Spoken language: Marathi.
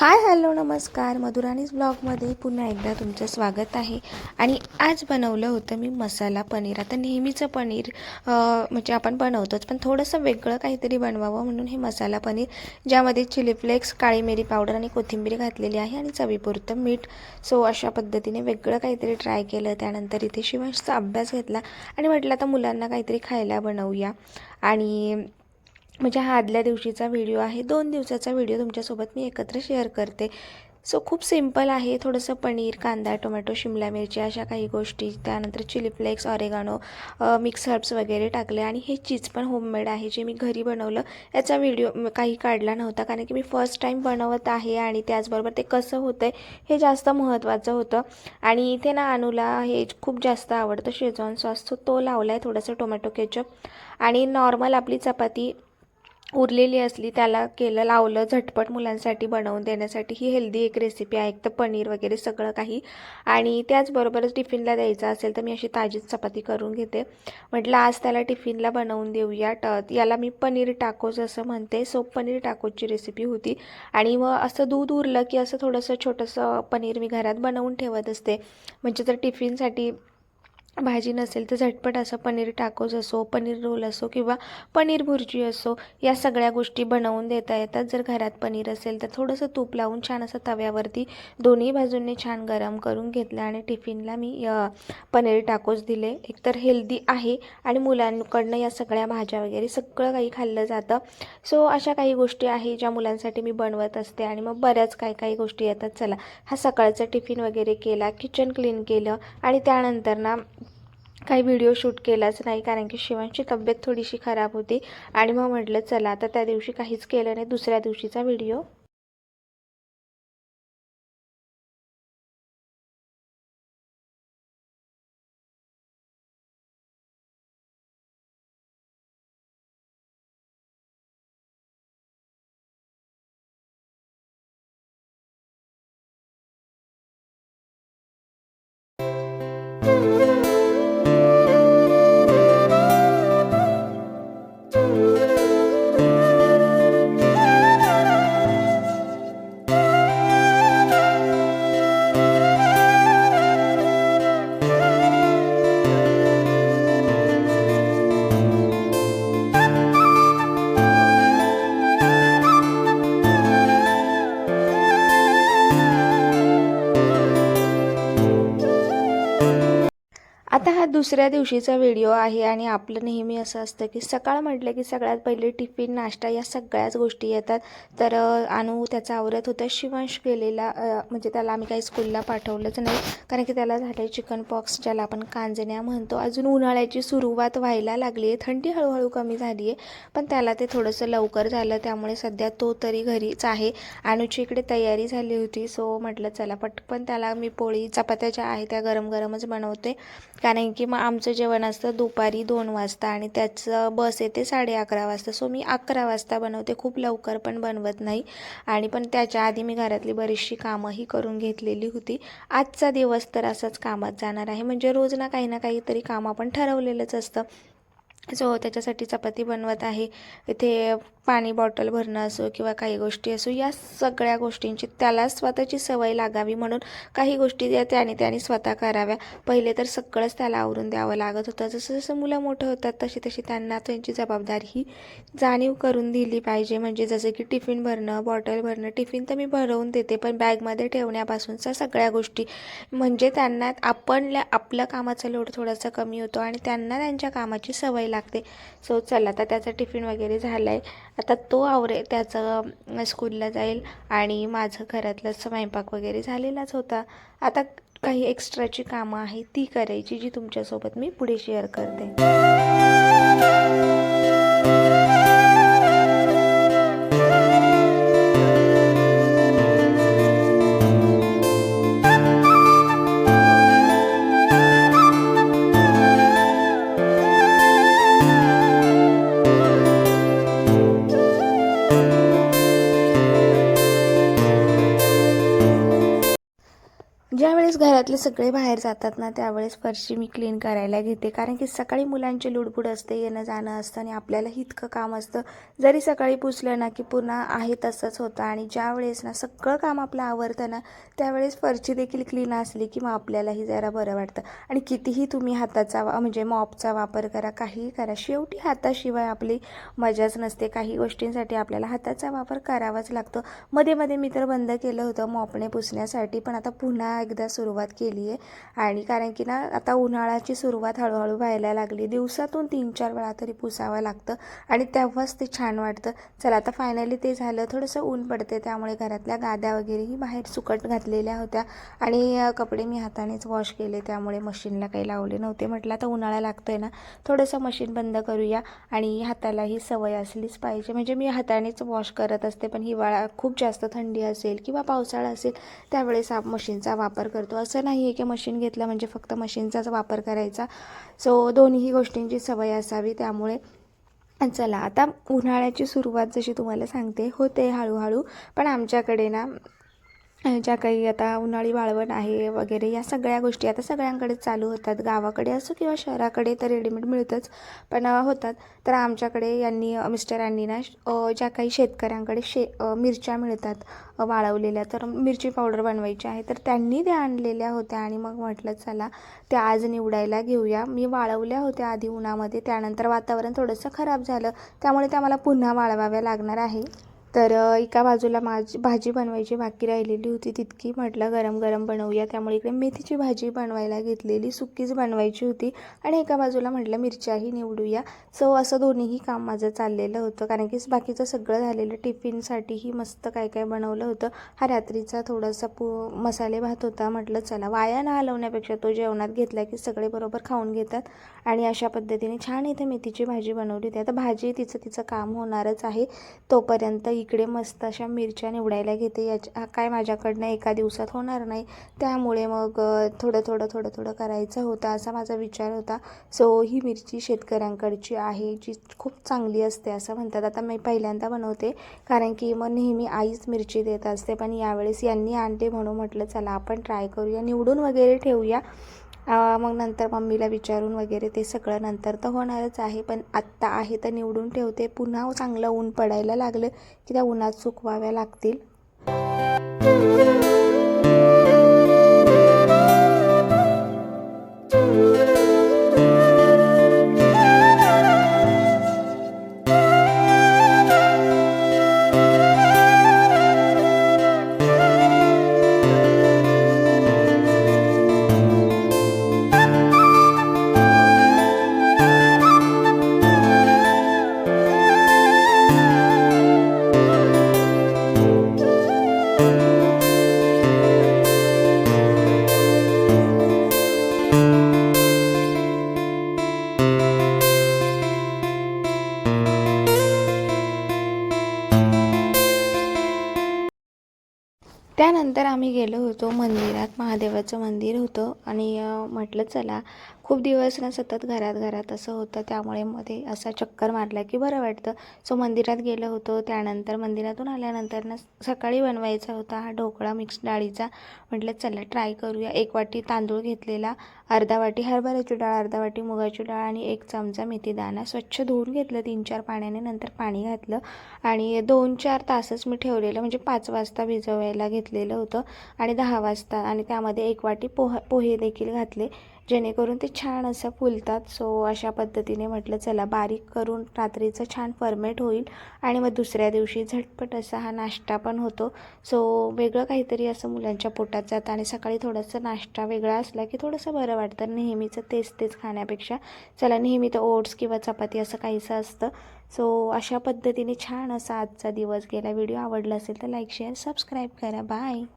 हाय हॅलो नमस्कार. मधुराणीज ब्लॉगमध्ये पुन्हा एकदा तुमचं स्वागत आहे. आणि आज बनवलं होतं मी मसाला पनीर. आता नेहमीचं पनीर म्हणजे आपण बनवतोच पण थोडंसं वेगळं काहीतरी बनवावं म्हणून हे मसाला पनीर ज्यामध्ये चिली फ्लेक्स काळी मिरी पावडर आणि कोथिंबीर घातलेली आहे आणि चवीपुरतं मीठ. सो अशा पद्धतीने वेगळं काहीतरी ट्राय केलं. त्यानंतर इथे शिवांशचा अभ्यास घेतला आणि म्हटलं आता मुलांना काहीतरी खायला बनवूया. आणि म्हणजे हा आदल्या दिवशीचा व्हिडिओ आहे. दोन दिवसाचा व्हिडिओ तुमच्यासोबत मी एकत्र शेअर करते. सो खूप सिंपल आहे. थोडंसं पनीर कांदा टोमॅटो शिमला मिरची अशा काही गोष्टी. त्यानंतर chilli flakes oregano mix herbs वगैरे टाकले. आणि हे चीज पण होममेड आहे जे मी घरी बनवलं. याचा व्हिडिओ काही काढला नव्हता. कारण की मी फर्स्ट टाईम बनवत आहे आणि त्याचबरोबर ते कसं होतं आहे हे जास्त महत्त्वाचं होतं. आणि इथे ना अनुला हे खूप जास्त आवडतं. Schezwan sauce. तो तो लावला आहे थोडंसं टोमॅटो केचप. आणि नॉर्मल आपली चपाती उरलेली असली त्याला केलं लावलं झटपट मुलांसाठी बनवून देण्यासाठी ही हेल्दी एक रेसिपी आहे. एक तर पनीर वगैरे सगळं काही. आणि त्याचबरोबरच टिफिनला द्यायचं असेल तर मी अशी ताजीच चपाती करून घेते. म्हटलं आज त्याला टिफिनला बनवून देऊया. ट याला मी पनीर टाकोस असं म्हणते सो पनीर टाकोजची रेसिपी होती. आणि मग असं दूध उरलं की असं थोडंसं छोटंसं पनीर मी घरात बनवून ठेवत असते. म्हणजे जर टिफिनसाठी भाजी नसेल तर झटपट असं पनीर टाकोस असो पनीर रोल असो किंवा पनीर भुर्जी असो या सगळ्या गोष्टी बनवून देता येतात. जर घरात पनीर असेल तर थोडंसं तूप लावून छान असं तव्यावरती दोन्ही बाजूंनी छान गरम करून घेतलं आणि टिफिनला मी पनीर टाकोस दिले. एकतर हेल्दी आहे आणि मुलांकडनं या सगळ्या भाज्या वगैरे सगळं काही खाल्लं जातं. सो अशा काही गोष्टी आहे ज्या मुलांसाठी मी बनवत असते आणि मग बऱ्याच काही काही गोष्टी येतात. चला हा सकाळचा टिफिन वगैरे केला किचन क्लीन केलं आणि त्यानंतर ना काही व्हिडिओ शूट केलाच नाही कारण की शिवांची तब्येत थोडीशी खराब होती. आणि मग म्हटलं चला आता त्या दिवशी काहीच केलं नाही दुसऱ्या दिवशीचा व्हिडिओ दुसऱ्या दिवशीचा व्हिडिओ आहे आणि आपलं नेहमी असं असतं की सकाळ म्हटलं की सगळ्यात पहिले टिफिन नाश्ता या सगळ्याच गोष्टी येतात. तर अनु आणू त्याचा आवरत होता. शिवांश गेलेला म्हणजे त्याला आम्ही काही स्कूलला पाठवलंच नाही. कारण की त्याला झालं आहे चिकन पॉक्स ज्याला आपण कांजण्या म्हणतो. अजून उन्हाळ्याची सुरुवात व्हायला लागली आहे. थंडी हळूहळू कमी झाली आहे. पण त्याला ते थोडंसं लवकर झालं. त्यामुळे सध्या तो तरी घरीच आहे. अनुची इकडे तयारी झाली होती. सो म्हटलं चला पटकन त्याला मी पोळी चपात्या ज्या आहे त्या गरम गरमच बनवते. कारण की मग आमचं जेवण असतं दुपारी दोन वाजता आणि त्याचं बस येते साडे अकरा वाजता. सो मी अकरा वाजता बनवते. खूप लवकर पण बनवत नाही. आणि पण त्याच्या आधी मी घरातली बरीचशी कामंही करून घेतलेली होती. आजचा दिवस तर असाच कामात जाणार आहे. म्हणजे रोज ना काही ना काहीतरी काम आपण ठरवलेलंच असतं. सो त्याच्यासाठी चपाती बनवत आहे इथे पाणी बॉटल भरणं असो किंवा काही गोष्टी असो या सगळ्या गोष्टींची त्याला स्वतःची सवय लागावी म्हणून काही गोष्टी त्या त्याने त्याने स्वतः कराव्या. पहिले तर सगळंच त्याला आवरून द्यावं लागत होतं. जसं जसं मुलं मोठं होतात तशी तशी त्यांना त्यांची जबाबदारी ही जाणीव करून दिली पाहिजे. म्हणजे जसं की टिफिन भरणं बॉटल भरणं टिफिन तर मी भरवून देते पण बॅगमध्ये ठेवण्यापासूनच्या सगळ्या गोष्टी. म्हणजे त्यांना आपण आपलं कामाचा लोड थोडासा कमी होतो आणि त्यांना त्यांच्या कामाची सवय लागते लागते. सो चला आता त्याचा टिफिन वगैरे झाला आहे आता तो आवरे त्याचं स्कूलला जाईल आणि माझं घरातलं स्वयंपाक वगैरे झालेलाच होता. आता काही एक्स्ट्राची कामं आहे ती करायची जी तुमच्यासोबत मी पुढे शेअर करते. ज्यावेळेस घरातले घरातले सगळे बाहेर जातात ना त्यावेळेस फरशी मी क्लीन करायला घेते. कारण की सकाळी मुलांची लुडबुड असते येणं जाणं असतं आणि आपल्याला इतकं काम असतं. जरी सकाळी पुसलं ना की पुन्हा आहे तसंच होतं आणि ज्या वेळेस ना सगळं काम आपलं आवरतं ना त्यावेळेस फरशी देखील क्लीन असली की मग आपल्यालाही जरा बरं वाटतं. आणि कितीही तुम्ही हाताचा वा म्हणजे मॉपचा वापर करा काहीही करा शेवटी हाताशिवाय आपली मजाच नसते. काही गोष्टींसाठी आपल्याला हाताचा वापर करावाच लागतो. मध्ये मध्ये मी तर बंद केलं होतं मॉपने पुसण्यासाठी पण आता पुन्हा एकदा सुरुवात केली आहे. आणि कारण की ना आता उन्हाळ्याची सुरुवात हळूहळू व्हायला लागली. दिवसातून तीन चार वेळा तरी पुसावं लागतं. आणि तेव्हाच ते छान वाटतं. चला आता फायनली ते झालं. थोडंसं ऊन पडते त्यामुळे घरातल्या गाद्या वगैरेही बाहेर सुकट घातलेल्या होत्या. आणि कपडे मी हातानेच वॉश केले. त्यामुळे मशीनला काही लावले नव्हते. म्हटलं आता उन्हाळा लागतोय ना थोडंसं मशीन बंद करूया. आणि हातालाही सवय असलीच पाहिजे. म्हणजे मी हातानेच वॉश करत असते. पण हिवाळा खूप जास्त थंडी असेल किंवा पावसाळा असेल त्यावेळेस मशीनचा वापर वापर करतो. असं नाही आहे की मशीन घेतलं म्हणजे फक्त मशीनचाच वापर करायचा. सो दोन्ही गोष्टींची सवय असावी त्यामुळे. चला आता उन्हाळ्याची सुरुवात जशी तुम्हाला सांगते होते हळूहळू. पण आमच्याकडे ना ज्या काही आता उन्हाळी वाळवण आहे वगैरे या सगळ्या गोष्टी आता सगळ्यांकडे चालू होतात. गावाकडे असो किंवा शहराकडे तर रेडीमेड मिळतंच पण होतात. तर आमच्याकडे यांनी मिस्टरांनी ना ज्या काही शेतकऱ्यांकडे शे मिरच्या मिळतात वाळवलेल्या तर मिरची पावडर बनवायची आहे. तर त्यांनी त्या आणलेल्या होत्या आणि मग म्हटलं चला त्या आज निवडायला घेऊया. मी वाळवल्या होत्या आधी उन्हामध्ये त्यानंतर वातावरण थोडंसं खराब झालं. त्यामुळे त्या मला पुन्हा वाळवाव्या लागणार आहे. तर एका बाजूला माझी भाजी बनवायची बाकी राहिलेली होती तितकी. म्हटलं गरम गरम बनवूया. त्यामुळे इकडे मेथीची भाजी बनवायला घेतलेली. सुक्कीच बनवायची होती. आणि एका बाजूला म्हटलं मिरच्याही निवडूया. सो असं दोन्हीही काम माझं चाललेलं होतं. कारण की बाकीचं सगळं झालेलं टिफिनसाठीही मस्त काय काय बनवलं होतं. हा रात्रीचा थोडासा पु मसाले भात होता. म्हटलं चला वाया न हलवण्यापेक्षा तो जेवणात घेतला की सगळे बरोबर खाऊन घेतात. आणि अशा पद्धतीने छान इथे मेथीची भाजी बनवली होती. आता भाजी तिचं तिचं काम होणारच आहे. तोपर्यंत इकडे मस्त अशा मिरच्या निवडायला घेते. याच्या काय माझ्याकडनं एका दिवसात होणार नाही. त्यामुळे मग थोडं थोडं थोडं थोडं करायचं होतं असा माझा विचार होता. सो ही मिरची शेतकऱ्यांकडची आहे जी खूप चांगली असते असं म्हणतात. आता मी पहिल्यांदा बनवते कारण की मग नेहमी आईच मिरची देत असते. पण यावेळेस यांनी आणले म्हणून म्हटलं चला आपण ट्राय करूया निवडून वगैरे ठेवूया. मग नंतर मम्मीला विचारून वगैरे ते सगळं नंतर तर होणारच आहे. पण आत्ता आहे तर निवडून ठेवते. पुन्हा चांगलं ऊन पडायला लागलं की त्या उन्हात सुकवाव्या लागतील. त्यानंतर आम्ही गेलो होतो मंदिरात महादेवाचं मंदिर होतं आणि म्हटलं चला खूप दिवस ना सतत घरात घरात असं होतं. त्यामुळे मध्ये असा चक्कर मारला की बरं वाटतं. सो मंदिरात गेलो होतो. त्यानंतर मंदिरातून आल्यानंतर ना सकाळी बनवायचा होता हा ढोकळा मिक्स डाळीचा. म्हटलं चला ट्राय करूया. एक वाटी तांदूळ घेतलेला अर्धा वाटी हरभऱ्याची डाळ अर्धा वाटी मुगाची डाळ आणि एक चमचा मेथी दाणा स्वच्छ धुवून घेतलं तीन चार पाण्याने. नंतर पाणी घातलं आणि दोन चार तासच मी ठेवलेलं म्हणजे पाच वाजता भिजवायला घेतलेलं होतं आणि दहा वाजता. आणि त्यामध्ये एक वाटी पोह पोहे देखील घातले. जेणेकरून ते छान असं फुलतात. सो अशा पद्धतीने म्हटलं चला बारीक करून रात्रीचं छान फर्मेट होईल आणि मग दुसऱ्या दिवशी झटपट असा हा नाश्ता पण होतो. सो वेगळं काहीतरी असं मुलांच्या पोटात जातं आणि सकाळी थोडंसं नाश्ता वेगळा असला की थोडंसं बरं वाटतं. नेहमीचं तेच तेच खाण्यापेक्षा. चला नेहमी तर ओट्स किंवा चपाती असं काहीसं असतं. सो अशा पद्धतीने छान असा आजचा दिवस गेला. व्हिडिओ आवडला असेल तर लाईक शेअर सबस्क्राईब करा. बाय